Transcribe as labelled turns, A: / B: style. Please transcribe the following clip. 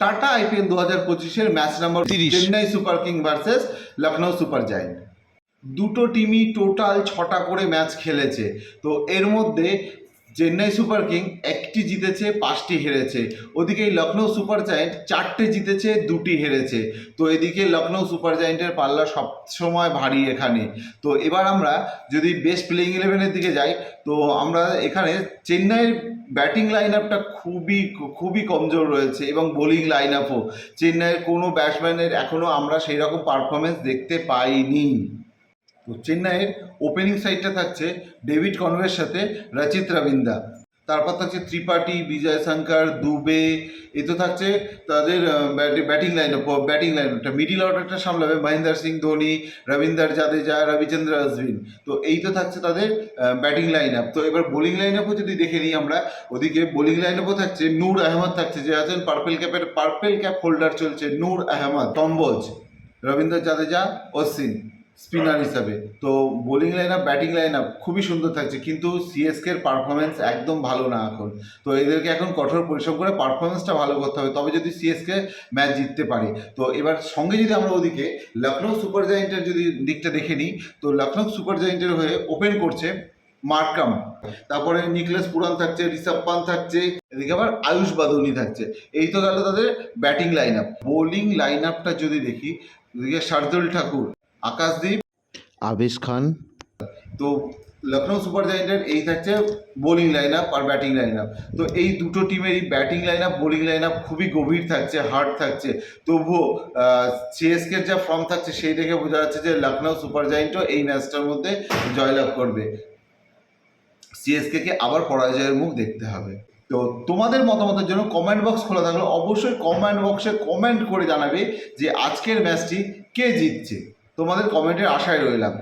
A: Tata IPL দু হাজার পঁচিশের match number
B: 30
A: Chennai super king versus Lucknow super giant. দুটো টিমই টোটাল ছটা করে ম্যাচ খেলেছে। তো এর মধ্যে চেন্নাই সুপার কিং একটি জিতেছে, পাঁচটি হেরেছে। ওদিকে লখনৌ সুপার জায়েন্ট চারটে জিতেছে, দুটি হেরেছে। তো এদিকে লখনৌ সুপার জায়েন্টের পাল্লা সব সময় ভারী এখানে। তো এবার আমরা যদি বেস্ট প্লেইং ইলেভেনের দিকে যাই, তো আমরা এখানে চেন্নাইয়ের ব্যাটিং লাইন আপটা খুবই খুবই কমজোর রয়েছে এবং বোলিং লাইন আপও চেন্নাইয়ের কোনো ব্যাটসম্যানের এখনও আমরা সেই রকম পারফরমেন্স দেখতে পাইনি। চেন্নাইয়ের ওপেনিং সাইডটা থাকছে ডেভিড কনভের সাথে রচিত রবিন্দা তারপর থাকছে ত্রিপাঠী, বিজয় শঙ্কর, দুবে, এ তো থাকছে তাদের ব্যাটিং লাইন ব্যাটিং লাইনটা মিডিল অর্ডারটা সামলাবে মহেন্দ্র সিং, ধোনি, রবীন্দ্র জাদেজা, রবিচন্দ্র অশ্বিন। তো এই তো থাকছে তাদের ব্যাটিং লাইন আপ তো এবার বোলিং লাইন আপও যদি দেখে নিই আমরা, ওদিকে বোলিং লাইন আপও থাকছে, নূর আহমদ থাকছে, যে আছেন পার্পেল ক্যাপের পার্পেল ক্যাপ হোল্ডার চলছে, নূর আহমদ টম্বজ রবীন্দ্র জাদেজা, অশ্বিন। স্পিনার হিসাবে। তো bowling line up batting line up খুবই সুন্দর থাকছে, কিন্তু সিএসকে এর পারফরমেন্স একদম ভালো না এখন। তো এদেরকে এখন কঠোর পরিশ্রম করে পারফরমেন্সটা ভালো করতে হবে, তবে যদি সিএসকে ম্যাচ জিততে পারে। তো এবার সঙ্গে যদি আমরা ওদিকে লখনৌ সুপার জায়েন্টের যদি দিকটা দেখে নিই, তো লখনৌ সুপার জায়েন্টের হয়ে ওপেন করছে মার্কাম। তারপরে নিকলেস পুরান থাকছে, ঋষভ পান থাকছে, এদিকে আবার আয়ুষ বাদুনি থাকছে। এই তো গেল তাদের batting line up bowling line আপটা যদি দেখি ওদিকে শার্দুল ঠাকুর আকাশদীপ।
B: আবেশ খান।
A: তো লখনৌ সুপার জায়েন্টের এই থাকছে বোলিং লাইন আপ আর ব্যাটিং লাইন আপ তো এই দুটো টিমেরই batting line up bowling line up খুবই গভীর থাকছে হার্ড থাকছে। তবুও সিএসকের যা ফর্ম থাকছে সেই দেখে বোঝা যাচ্ছে যে লখনৌ সুপার জায়েন্টও এই ম্যাচটার মধ্যে জয়লাভ করবে। সিএসকে কে আবার পরাজয়ের মুখ দেখতে হবে। তো তোমাদের মতামতের জন্য কমেন্ট বক্স খোলা থাকলে অবশ্যই কমেন্ট বক্সে কমেন্ট করে জানাবে যে আজকের ম্যাচটি কে জিতছে। তোমাদের কমেন্টের আশায় রইলাম।